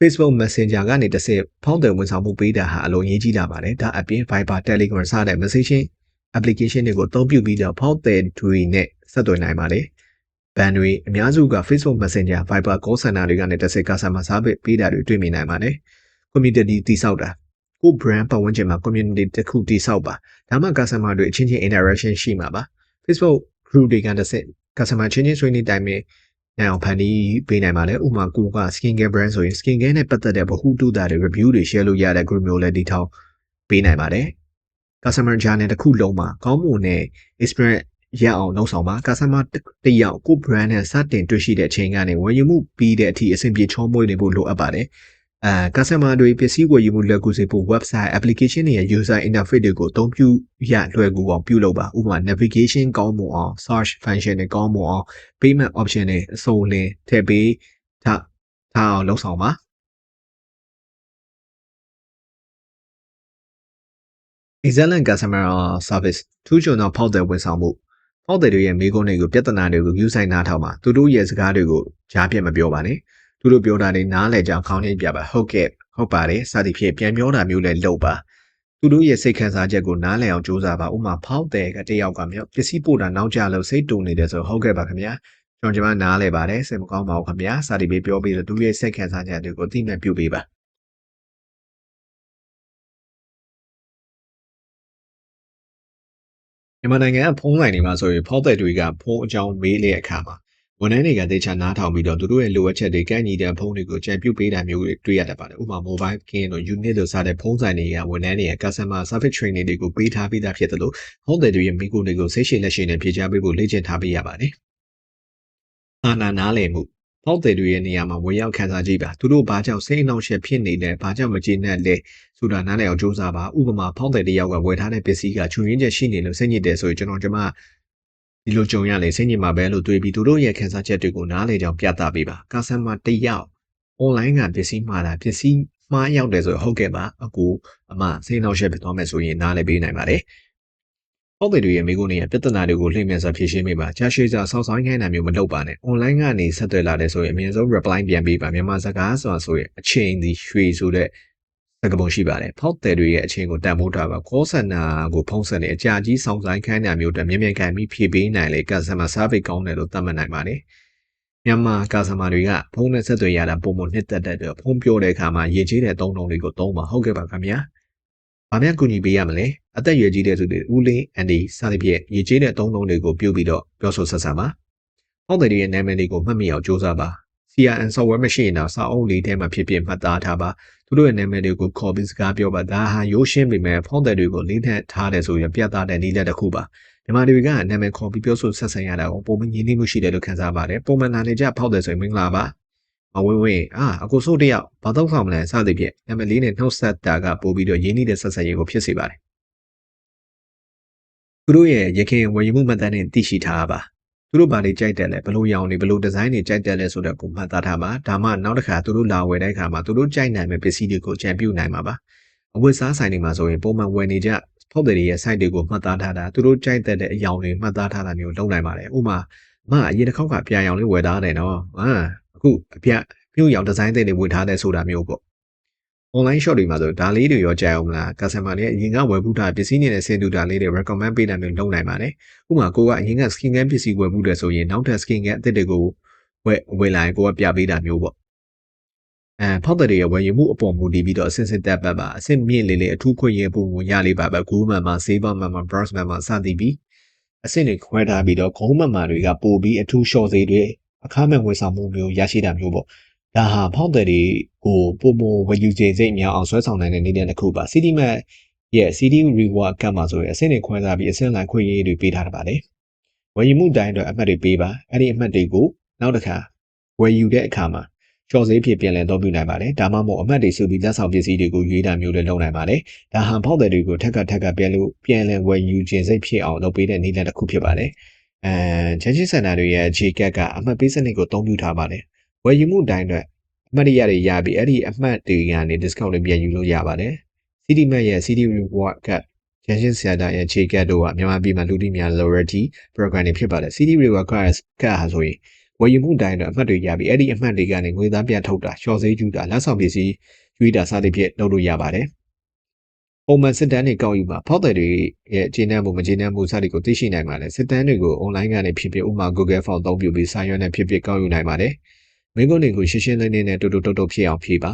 S1: Facebook Messenger ကနေတစ်ဆင့်ဖောင်းတယ်ဝန်ဆောင်မှုပေးတာဟာအလုံးရေးကြီးလာပါတယ်။ဒါအပြင် Viber, Telegram စတဲ့ messaging application တွေကိုအသုံးပြုပြီးတော့ဖောင်းတယ်တွေနဲ့ဆက်သွယ်နိုင်ပါတယ်။ဘန်တွေအများစုက Facebook Messenger, Viber call center တွေကနေတစ်ဆင့် customer service ပေးတာတွေတွေ့မြင်နိုင်ပါတယ်။ community တည်ဆောက်တာကို brand ပတ်ဝန်းကျင်မှာ community တစ်ခုတည်ဆောက်ပါဒါမှ customer တွေအချင်းချင်း interaction ရှိမှာပါ Facebook group တွေကတစ်ဆင့် customer ချင်းချင်းဆွေးနွေးတိုင်ပင်နိုင်အောင်ဖန်တီးပေးနိုင်ပါတယ်ဥပမာကိုက skin care brand ဆိုရင် skin care နဲ့ပတ်သက်တဲ့ဗဟုသုတတွေ review တွေ share လုပ်ရတဲ့ group မျိုးလည်းတည်ထောင်ပေးနိုင်ပါတယ် customer journey တစ်ခုလုံးမှာကောင်းမွန်တဲ့ experience ရအောင်လုပ်ဆောင်ပါ customer တယောက်ကို brand နဲ့စတင်တွေ့ရှိတဲ့အချိန်ကနေဝယ်ယူမှုပြီးတဲ့အထိအဆင်ပြေချောမွေ့နေဖို့လိုအပ်ပါတယ် အဲ customer တွေပစ္စည်းဝယ်ယူမှုလွယ်ကူစေဖို့ website application တွေရဲ့ user interface တွေကိုအသုံးပြုရလွယ်ကူအောင်ပြုလုပ်ပါဥပမာ navigation ကောင်းမွန်အောင် search function တွေကောင်းမွန်အောင် payment option တွေအစုံလင်ထည့်ပေးထားထားအောင်လုပ်ဆောင်ပါ excellent customer service ထူးချွန်သောဖောက်သည်ဝန်ဆောင်မှုဟောက်တယ်တွေရဲ့မိကုန်းတွေကိုပြဿနာတွေကိုယူဆိုင်နားထောင်ပါသူတို့ရဲ့စကားတွေကိုကြားပြတ်မပြောပါနဲ့ သူတို့ပြောတာတွေနားလည်ကြအောင်ခေါင်းနှိပ်ပြပါဟုတ်ကဲ့ဟုတ်ပါတယ်စသည်ဖြင့်ပြန်ပြောတာမျိုးလည်းလုပ်ပါသူတို့ရဲ့စိတ်ခံစားချက်ကိုနားလည်အောင်ကြိုးစားပါဥမာဖောက်တယ်ကတယောက်ကမြောက်ပစ္စည်းပို့တာနောက်ကျလို့စိတ်တူနေတယ်ဆိုဟုတ်ကဲ့ပါခင်ဗျာကျွန်တော်ကျွန်မနားလဲပါတယ်စိတ်မကောင်းပါဘူးခင်ဗျာစသည်ဖြင့်ပြောပြီးတော့သူရဲ့စိတ်ခံစားချက်တွေကိုအသိမဲ့ပြုပေးပါမြမြန်မာနိုင်ငံကဖုန်းဆိုင်တွေမှာဆိုရင်ဖောက်တဲ့တွေကဖုန်းအကြောင်းမေးတဲ့အခါမှာ ဝန်ထမ်းတွေကတေချာနားထောင်ပြီးတော့သူတို့ရဲ့လိုအပ်ချက်တွေကန့်ညီတဲ့ဖုန်းတွေကိုကြံပြုတ်ပေးတာမျိုးတွေတွေ့ရတတ်ပါတယ်။ဥပမာ mobile king တို့ unit တို့စတဲ့ဖုန်းဆိုင်တွေကဝန်ထမ်းတွေရဲ့ customer service training တွေကိုပေးထားပြီးသားဖြစ်တယ်လို့ဟောတဲ့တွေရဲ့မိကိုတွေကိုစိတ်ရှိလက်ရှိနဲ့ဖြေချပေးဖို့လေ့ကျင့်ထားပေးရပါတယ်။အာနာနားလည်မှုဖောက်တဲ့တွေရဲ့နေရာမှာဝင်ရောက်ခန်းစားကြည့်ပါသူတို့ဘာကြောင့်စိတ်အနှောင့်အယှက်ဖြစ်နေလဲဘာကြောင့်မကျေနပ်လဲဆိုတာနားလည်အောင်စူးစမ်းပါဥပမာဖောက်တဲ့တယောက်ကဝယ်ထားတဲ့ပစ္စည်းကချွေရင်းချက်ရှိနေလို့စိတ်ညစ်တယ်ဆိုရင်ကျွန်တော်ကျွန်မ ဒီလိုကြုံရလေစိတ်ညစ်မှာပဲလို့တွေးပြီးသူတို့ရဲ့ခန်းစားချက်တွေကိုနားလည်ကြောင်ပြသပေးပါကာဆန်မာတယောက် online ကပစ္စည်းမှားတာပစ္စည်းမှားရောက်တယ်ဆိုဟုတ်ကဲ့ပါအကူအမစိတ်နှောက်ယှက်ဖြစ်သွားမယ်ဆိုရင်နားလည်ပေးနိုင်ပါတယ်ဟုတ်တယ်တွေရဲ့မိကုန်းတွေရဲ့ပြဿနာတွေကိုလှည့်မြန်စွာဖြေရှင်းပေးပါကြာရှည်စွာစောင့်ဆိုင်ခိုင်းတာမျိုးမလုပ်ပါနဲ့ online ကနေဆက်သွယ်လာတဲ့ဆိုရင်အမြင်ဆုံး reply ပြန်ပေးပါမြန်မာစကားဆိုတာဆိုရင်အချိန်ဒီရွှေဆိုတဲ့ စကားပုံရှိပါတယ်ဖောက်တယ်တွေရဲ့အချိန်ကိုတန်ဖိုးထားပါ call center ကိုဖုန်းဆက်နေအကြာကြီးစောင့်ဆိုင်ခိုင်းတာမျိုးတမြင်မြန်ခံပြီးဖြေပေးနိုင်လေ customer service ကောင်းတယ်လို့သတ်မှတ်နိုင်ပါတယ်မြန်မာကာစမာတွေကဖုန်းနဲ့ဆက်သွယ်ရတာပုံမနှစ်သက်တဲ့ဖုန်းပြောတဲ့အခါမှာရေကြီးတဲ့သုံးလုံးတွေကိုသုံးပါဟုတ်ကဲ့ပါခင်ဗျာ။ဘာများကူညီပေးရမလဲ။အသက်ရွယ်ကြီးတဲ့သူတွေဦးလေးအန်ဒီစသဖြင့်ရေကြီးတဲ့သုံးလုံးတွေကိုပြုတ်ပြီးတော့ပြောဆိုဆက်ဆံပါ။ဟောက်တယ်ရဲ့နာမည်တွေကိုမှတ်မိအောင်စူးစမ်းပါ။ CRM software မရှိရင်တော့စာအုပ်လေးထဲမှာဖြစ်ဖြစ်မှတ်သားထားပါ။ သူတို့ရဲ့နာမည်တွေကိုခေါ်ပြီးစကားပြောပါ။ဒါဟာရိုးရှင်းပေမဲ့ဖောက်တယ်တွေကိုလေးထက်ထားတယ်ဆိုရင်ပြတ်သားတဲ့နည်းလက်တစ်ခုပါ။မြန်မာတွေကနာမည်ခေါ်ပြီးပြောဆိုဆက်ဆံရတာကိုပုံမှန်ရင်းနှီးမှုရှိတယ်လို့ခံစားပါတယ်။ပုံမှန်လာနေကြဖောက်တယ်ဆိုရင်မင်္ဂလာပါ။မဝင်းဝင်းအာအကိုဆိုးတယောက်ဘာတော့ဆောင်မလဲစသည်ဖြင့်နာမည်လေးနဲ့နှုတ်ဆက်တာကပို့ပြီးတော့ရင်းနှီးတဲ့ဆက်ဆက်ရေးကိုဖြစ်စေပါတယ်သူတို့ရဲ့ရခင်ဝယ်ယူမှုမှတ်တမ်းနဲ့သိရှိထားပါ သူတို့ဘာတွေကြိုက်တယ်လဲဘလို့ရောင်တွေဘလို့ဒီဇိုင်းတွေကြိုက်တယ်လဲဆိုတော့ကိုမှတ်သားထားပါဒါမှနောက်တစ်ခါသူတို့လာဝယ်တဲ့အခါမှာသူတို့ကြိုက်နိုင်မဲ့ပစ္စည်းတွေကိုကြံပြုတ်နိုင်မှာပါအဝတ်စားဆိုင်တွေမှာဆိုရင်ပုံမှန်ဝယ်နေကြဖောက်တယ်ရဲ့ site တွေကိုမှတ်သားထားတာသူတို့ကြိုက်တဲ့အယောင်တွေမှတ်သားထားတာမျိုးလုပ်နိုင်ပါတယ်ဥပမာမအရင်တစ်ခေါက်ကပြာရောင်လေးဝယ်ထားတယ်နော်ဟာအခုအပြမြို့ရောင်ဒီဇိုင်းတွေဝယ်ထားတဲ့ဆိုတာမျိုးပေါ့ online shop တွေမှာဆိုဒါလေးတွေရောကြာအောင်မလား customer တွေအရင်ကဝယ်ဘူးတာပစ္စည်းနေတဲ့ဆင်တူတာလေးတွေ recommend ပေးနိုင်မျိုးလုပ်နိုင်ပါတယ်ဥပမာကိုကအရင်က skin care ပစ္စည်းဝယ်ဘူးတယ်ဆိုရင်နောက်ထပ် skin care အသစ်တွေကိုဝယ်ဝယ်လာရင်ကိုကပြပေးတာမျိုးပေါ့အဲဖောက်တဲ့ရဲ့ဝယ်ယူမှုအပေါ်မူတည်ပြီးတော့အစစ်စစ်တက်ပတ်ပါအစစ်မြင့်လေးလေးအထူးခွင့်ရပုံကိုရလေးပါပဲ Google Map မှာ Saver Map မှာ Browse Map မှာစသည်ပြီးအစစ်တွေခွဲထားပြီးတော့ Google Map မှာတွေကပို့ပြီးအထူး short စေတွေအခမဲ့ဝန်ဆောင်မှုမျိုးရရှိတာမျိုးပေါ့ ဒါဟာဖောက်တယ်တွေကိုပုံမဝယ်ယူခြင်းစိတ်များအောင်ဆွဲဆောင်နိုင်တဲ့နည်းလမ်းတစ်ခုပါ CD Map ရဲ့ CD Reward ကမှာဆိုရင်အဆင့်တွေခွဲထားပြီးအဆင့်လိုက်ခွင့်ရေးတွေပေးထားပါတယ်ဝယ်ယူမှုတိုင်းအတွက်အမှတ်တွေပေးပါအဲ့ဒီအမှတ်တွေကိုနောက်တစ်ခါဝယ်ယူတဲ့အခါမှာကျော်စည်းဖြစ်ပြန်လည်တော့ပြုနိုင်ပါတယ်ဒါမှမဟုတ်အမှတ်တွေစုပြီးလက်ဆောင်ပစ္စည်းတွေကိုရွေးတာမျိုးလည်းလုပ်နိုင်ပါတယ်ဒါဟာဖောက်တယ်တွေကိုထက်ကထက်ကပြန်လို့ပြန်လည်ဝယ်ယူခြင်းစိတ်ဖြစ်အောင်လုပ်ပေးတဲ့နည်းလမ်းတစ်ခုဖြစ်ပါတယ်အဲချမ်းချင်းစင်တာတွေရဲ့ခြေကက်ကအမှတ်ပေးစနစ်ကိုအသုံးပြုထားပါတယ်ဝ ယ်ယူမှုတိုင်းအတွက်အမှတ်တရတွေရပြီးအဲ့ဒီအမှတ်တွေကနေ discount တွေပြန်ယူလို့ရပါတယ် CD Map ရဲ့ CD Reward က Junction Center ရဲ့ခြေကက်တို့ကမြန်မာပြည်မှာလူတိများ loyalty program တွေဖြစ်ပါတယ် CD Reward ကကဟာဆိုရင်ဝယ်ယူမှုတိုင်းတော့အမှတ်တွေရပြီးအဲ့ဒီအမှတ်တွေကနေငွေသားပြန်ထုတ်တာရှော့ဈေးကျူတာလက်ဆောင်ပစ္စည်းယူတာစသဖြင့်လုပ်လို့ရပါတယ်ပုံမှန်စစ်တမ်းတွေကောက်ယူပါဖောက်တယ်တွေရဲ့အခြေနှံမှုမအခြေနှံမှုစသည်ကိုသိရှိနိုင်ပါတယ်စစ်တမ်းတွေကို online ကနေဖြစ်ဖြစ်ဥပမာ Google Form သုံးပြုပြီးစာရွက်နဲ့ဖြစ်ဖြစ်ကောက်ယူနိုင်ပါတယ် မင်းကုန်းတွေကိုရှင်းရှင်းလင်းလင်းနဲ့တူတူတုတ်တုတ်ဖြစ်အောင်ဖြေပါ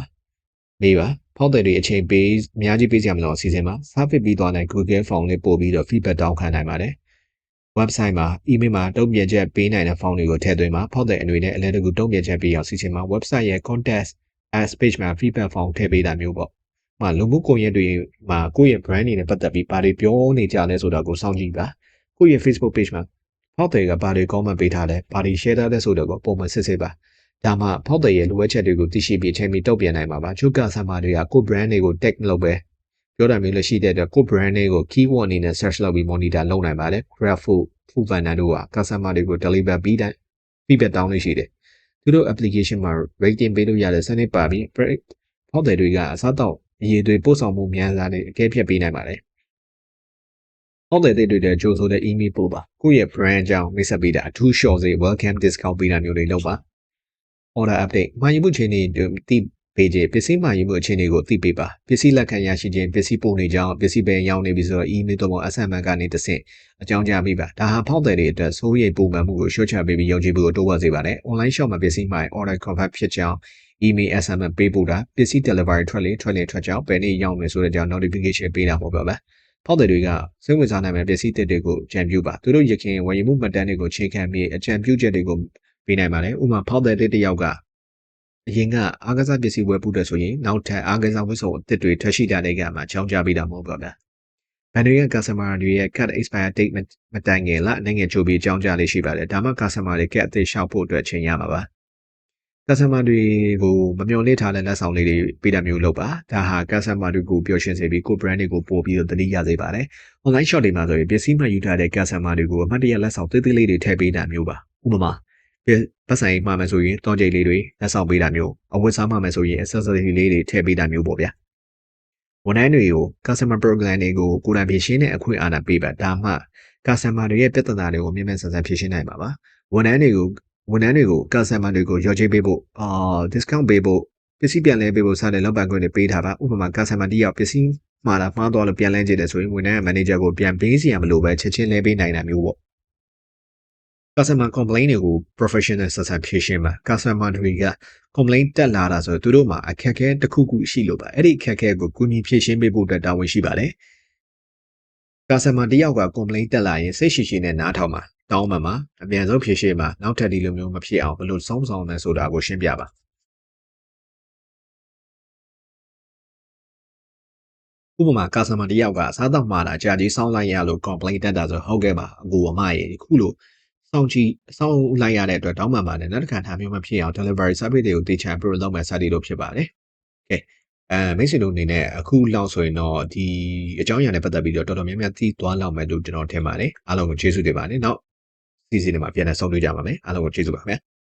S1: မေးပါဖောက်တယ်တွေအချိန်ပေးအများကြီးပေးကြမလို့အစီအစဉ်မှာစာဖစ်ပြီးသွားတဲ့ Google Form လေးပို့ပြီးတော့ feedback တောင်းခံနိုင်ပါတယ် website မှာ email မှာတုံ့ပြန်ချက်ပေးနိုင်တဲ့ form တွေကိုထည့်သွင်းပါဖောက်တဲ့အနေနဲ့အလဲတကူတုံ့ပြန်ချက်ပေးအောင်စီစဉ်မှာ website ရဲ့ contact as page မှာ feedback form ထည့်ပေးတာမျိုးပေါ့။မှာလူမှုကွန်ရက်တွေမှာကိုယ့်ရဲ့ brand တွေနဲ့ပတ်သက်ပြီးဘာတွေပြောနေကြလဲဆိုတာကိုစောင့်ကြည့်ပါ။ကိုယ့်ရဲ့ Facebook page မှာဖောက်တယ်ကဘာတွေ comment ပေးထားလဲဘာတွေ share ထားလဲဆိုတော့ပုံမှန်စစ်စစ်ပါ။ ဒါမှဖောက်တယ်ရဲ့လိုအပ်ချက်တွေကိုသိရှိပြီးအချိန်မီတုံ့ပြန်နိုင်မှာပါ။ချုပ်ကဆာမာတွေကကိုယ့် brand တွေကို tag လုပ်ပဲပြောတာမျိုးလည်းရှိတဲ့အတွက်ကိုယ့် brand တွေကို keyword အနေနဲ့ search လုပ်ပြီး monitor လုပ်နိုင်ပါတယ်။ graphic ဖူဖန်နာတို့က customer တွေကို deliver ပြီးတိုင်း feedback တောင်းလို့ရှိတယ်။သူတို့ application မှာ rating ပေးလို့ရတဲ့စနစ်ပါပြီးဖောက်တယ်တွေကအစားတော့အရေးတွေပို့ဆောင်မှုများစွာနဲ့အကဲဖြတ်ပေးနိုင်ပါတယ်။ဟောက်တယ်တွေတွေကြိုးဆိုတဲ့ email ပို့ပါ။ကိုယ့်ရဲ့ brand အကြောင်းမိတ်ဆက်ပေးတာအထူး short စေ welcome discount ပေးတာမျိုးတွေလုပ်ပါ။ order update မှာယူမှုချိန်တွေတိပေးခြင်းပစ္စည်းမှာယူမှုအခြေအနေကိုသိပေးပါပစ္စည်းလက်ခံရရှိခြင်းပစ္စည်းပို့နေကြောင်းပစ္စည်းပဲရောက်နေပြီဆိုတော့ email တော့ SMS ကနေတဆင့်အကြောင်းကြားမိပါဒါဟာဖောက်တယ်တွေအတွက်စိုးရိမ်ပုံမှန်မှုကိုရှင်းချပေးပြီးယုံကြည်မှုကိုတိုးပွားစေပါတယ် online shop မှာပစ္စည်းမှာ order confirm ဖြစ်ကြောင်း email SMS ပေးပို့တာပစ္စည်း delivery ထွက်လေထွက်လေထွက်ကြောင်းဘယ်နေ့ရောက်မယ်ဆိုတဲ့ကြောင်း notification ပေးတာပေါ့ဗျာဖောက်တယ်တွေကစိတ်ဝင်စားနိုင်မဲ့ပစ္စည်းတစ်တွေကိုကြံပြုပါသူတို့ရခင်ဝယ်ယူမှုမှတ်တမ်းတွေကိုချိန်ခံပြီးအကြံပြုချက်တွေကို ပေးနိုင်ပါတယ်ဥပမာဖောက်တယ်တစ်တစ်ယောက်ကအရင်ကအားကစားပစ္စည်းဝယ်ပူတယ်ဆိုရင်နောက်ထပ်အားကစားဝတ်စုံအသစ်တွေထွက်ရှိတာတွေကမှချောင်းကြပေးတာမဟုတ်ပါဘူးဘန်တွေက customer တွေရဲ့ cut expire date မတိုင်ခင်လနိုင်ငံချိုးပြီးကြောင်းကြလေးရှိပါတယ်ဒါမှ customer တွေ cut အသစ်ရှောက်ဖို့အတွက်ချိန်ရမှာပါ customer တွေကိုမမျှော်လင့်ထားတဲ့လက်ဆောင်လေးတွေပေးတာမျိုးလုပ်ပါဒါဟာ customer တွေကိုပျော်ရွှင်စေပြီးကို brand တွေကိုပို့ပြီးတော့တတိရစေပါတယ် online shop တွေမှာဆိုရင်ပစ္စည်းမှယူထားတဲ့ customer တွေကိုအမှတ်တရလက်ဆောင်သေးသေးလေးတွေထည့်ပေးတာမျိုးပါဥပမာ ပတ်ဆိုင်မှာမယ်ဆိုရင်တောင်းကြိတ်လေးတွေလက်ဆောင်ပေးတာမျိုးအဝတ်စားမှာမယ်ဆိုရင် accessory လေးတွေထည့်ပေးတာမျိုးပေါ့ဗျာဝန်ထမ်းတွေကို customer program တွေကိုကိုယ်တိုင်ဖြည့်ရှင်းတဲ့အခွင့်အာဏာပေးပါဒါမှ customer တွေရဲ့ပြဿနာတွေကိုမြင်မြန်ဆန်ဆန်ဖြည့်ရှင်းနိုင်ပါပါဝန်ထမ်းတွေကိုဝန်ထမ်းတွေကို customer တွေကိုရောချိပေးဖို့အာ discount ပေးဖို့ပစ္စည်းပြန်လဲပေးဖို့စတဲ့လောက်ပံခွင့်တွေပေးထားပါဥပမာ customer တယောက်ပစ္စည်းမှာတာမှားသွားလို့ပြန်လဲကြည့်တယ်ဆိုရင်ဝန်ထမ်းရဲ့ manager ကိုပြန်ပေးစီရမလို့ပဲချက်ချင်းလဲပေးနိုင်တာမျိုးပေါ့ customer complaint တွေကို professional ဆက်ဆက်ဖြေရှင်းပါ customer တွေက complaint တက်လာတာဆိုတော့သူတို့မှာအခက်အခဲတစ်ခုခုရှိလို့ပါအဲ့ဒီအခက်အခဲကိုကုညီဖြေရှင်းပေးဖို့အတွက်တာဝန်ရှိပါတယ် customer တယောက်က complaint တက်လာရင်စိတ်ရှိရှိနဲ့နားထောင်ပါတောင်းပန်ပါအမြန်ဆုံးဖြေရှင်းပါနောက်ထပ်ဒီလိုမျိုးမဖြစ်အောင်ဘယ်လိုစောင့်ဆောင်လဲဆိုတာကိုရှင်းပြပါဥပမာ customer တယောက်ကစားတော့မှာတာကြာကြီးစောင်းလိုက်ရလို့ complaint တက်တာဆိုဟုတ်ကဲ့ပါအကူအမရေခုလို စောင့်ကြည့်စောင့်လိုက်ရတဲ့အတွက်တောင်းပန်ပါတယ်နောက်တစ်ခါဒါမျိုးမဖြစ်အောင် delivery service တွေကိုတေချာ pro လုပ်မယ်စသည်လို့ဖြစ်ပါတယ်။ Okay အဲမိတ်ဆွေတို့အနေနဲ့အခုလောက်ဆိုရင်တော့ဒီအကြောင်းအရာနဲ့ပတ်သက်ပြီးတော့တော်တော်များများသိသွားလောက်မယ်လို့ကျွန်တော်ထင်ပါတယ်အားလုံးကိုကျေးဇူးတင်ပါတယ်နောက်စီစဉ်တွေမှာပြန်လည်ဆုံတွေ့ကြပါမယ်အားလုံးကိုကျေးဇူးပါခင်ဗျာ